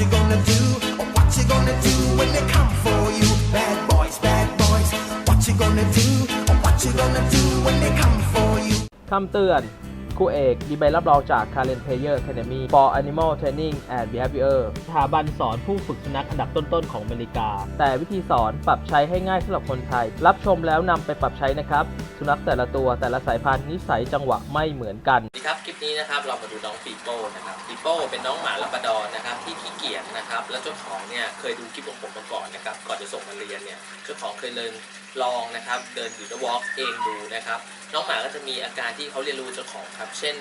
you gonna do? What you gonna do when they come for you? Bad boys, bad boys. What you gonna do? What you gonna do when they come for you? คำเตือน ครูเอกมีใบรับรองจาก Current Player Academy for Animal Training and Behavior สถาบันสอนผู้ฝึกสุนัขอันดับต้นๆของอเมริกา แต่วิธีสอนปรับใช้ให้ง่ายสำหรับคนไทย รับชมแล้วนำไปปรับใช้นะครับ สุนัขแต่ละตัวแต่ละสายพันธุ์นิสัยจังหวะไม่เหมือนกันสวัสดีครับ คลิปนี้นะครับเรามาดูน้องปีโป้นะครับปีโป้เป็นน้องหมาลาบราดอร์นะครับที่ขี้เกียจนะครับแล้วเจ้าของเนี่ยเคยดูคลิปของผมมาก่อนนะครับก่อนจะส่งมาเรียนเนี่ยเจ้าของเคยเดินลองนะครับเดินถือวอล์กเองดูนะครับน้องหมาก็จะมีอาการที่เขาเรียนรู้เจ้าของครับเช่น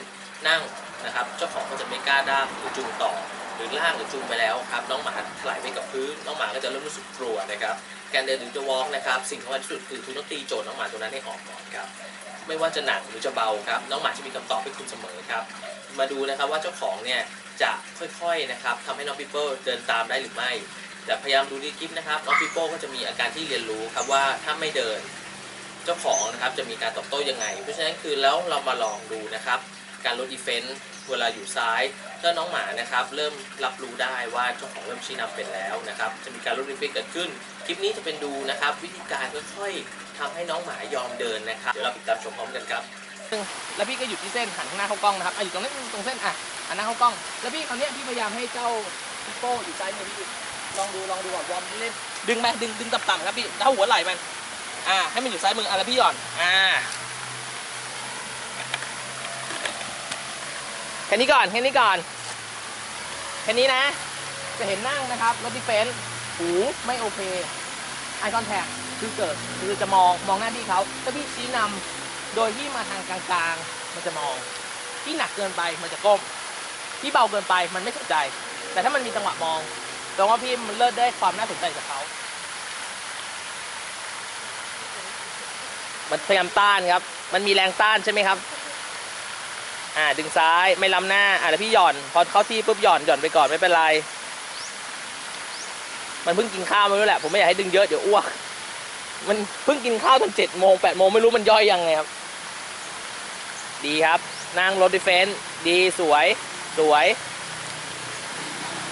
นั่งนะครับ เจ้าของก็จะไม่กล้าด้ามหรือจูงต่อ หรือล่างหรือจูงไปแล้วครับน้องหมาถลายไปกับพื้นน้องหมาก็จะเริ่มรู้สึกกลัวนะครับการเดินหรือจะวอล์กนะครับสิ่งสำคัญที่สุดคือคุณต้องตีโจทย์น้องหมาตัวนั้นให้ออกก่อนครับไม่ว่าจะหนักหรือจะเบาครับน้องหมาจะมีคำตอบให้คุณเสมอครับมาดูนะครับว่าเจ้าของเนี่ยจะค่อยๆนะครับทำให้น้องปิโป้เดินตามได้หรือไม่แต่พยายามดูในคลิปนะครับน้องปิโป้ก็จะมีอาการที่เรียนรู้ครับว่าถ้าไม่เดิน เจ้าของนะครับจะมีการตอบโต้ยังไง เพราะฉะนั้นคือแล้วเรามาลองดูนะครับ การลดดีเฟนต์เวลาอยู่ซ้ายถ้าน้องหมานะครับ เริ่มรับรู้ได้ว่าเจ้าของเริ่มชี้นำเป็นแล้วนะครับ จะมีการลดดีเฟนต์เกิดขึ้น คลิปนี้จะเป็นดูนะครับ วิธีการค่อยๆทำให้น้องหมายอมเดินนะครับเดี๋ยวเราติดตามชมพร้อมกันครับแล้วพี่ก็หยุดที่เส้นหันข้างหน้าเข้ากล้องนะครับอะอยู่ตรงนี้ตรงเส้นอะหันหน้าเข้ากล้อง แล้วพี่คราวนี้พี่พยายามให้เจ้าพิโป้อยู่ซ้ายมือพี่ลองดูลองดูก่อนวอร์มเล่นดึงไปดึงดึงต่ำๆครับพี่เท่าหัวไหล่มัน อ่าให้มันอยู่ซ้ายมืออะแล้วพี่หย่อนอ่าแค่นี้ก่อนแค่นี้ก่อนแค่นี้นะ จะเห็นนั่งนะครับรถดิเฟนซ์หูไม่โอเคไอคอนแทคคือเกิดคือจะมองมองหน้าพี่เขาถ้าพี่ชี้นำโดยที่มาทางกลางๆ มันจะมองที่หนักเกินไปมันจะก้มที่เบาเกินไปมันไม่สนใจ แต่ถ้ามันมีจังหวะมองแปลว่าพี่มันเลิศได้ความน่าสนใจจากเขา มันพยายามต้านครับ มันมีแรงต้านใช่ไหมครับ อ่าดึงซ้ายไม่ล้ำหน้า อ่าแล้วพี่หย่อน พอเข้าที่ปุ๊บหย่อนหย่อนไปก่อนไม่เป็นไร มันเพิ่งกินข้าวมาด้วยแหละ ผมไม่อยากให้ดึงเยอะเดี๋ยวอ้วก มันเพิ่งกินข้าวตอนเจ็ดโมงแปดโมงไม่รู้มันย่อยยังไงครับ ดีครับ นั่งรถดิเฟนซ์ดีสวย สวย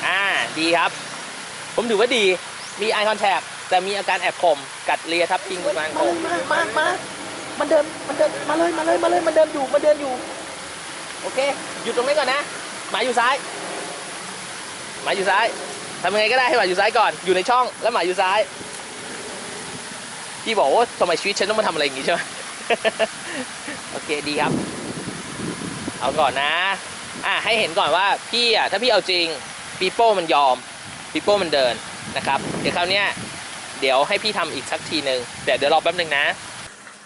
อ่าดีครับ ผมถือว่าดี มีไอคอนแทคแต่มีอาการแอบข่มกัดเลียทับพิงประมาณขมมามามา มันเดินมันเดินมาเลยมาเลยมาเลยมันเดินอยู่มันเดินอยู่ โอเคหยุดตรงนี้ก่อนนะหมาอยู่ซ้ายหมาอยู่ซ้ายทำยังไงก็ได้ให้หมาอยู่ซ้ายก่อนอยู่ในช่องแล้วหมาอยู่ซ้ายพี่บอกว่าทำไมชีวิตฉันต้องมาทำอะไรอย่างงี้ใช่ไหมโอเคดีครับ เอาก่อนนะอะให้เห็นก่อนว่าพี่อะถ้าพี่เอาจริงปีโป้มันยอมปีโป้มันเดินนะครับ เดี๋ยวคราวเนี้ยเดี๋ยวให้พี่ทำอีกสักทีหนึ่งแต่เดี๋ยวรอแป๊บหนึ่งนะ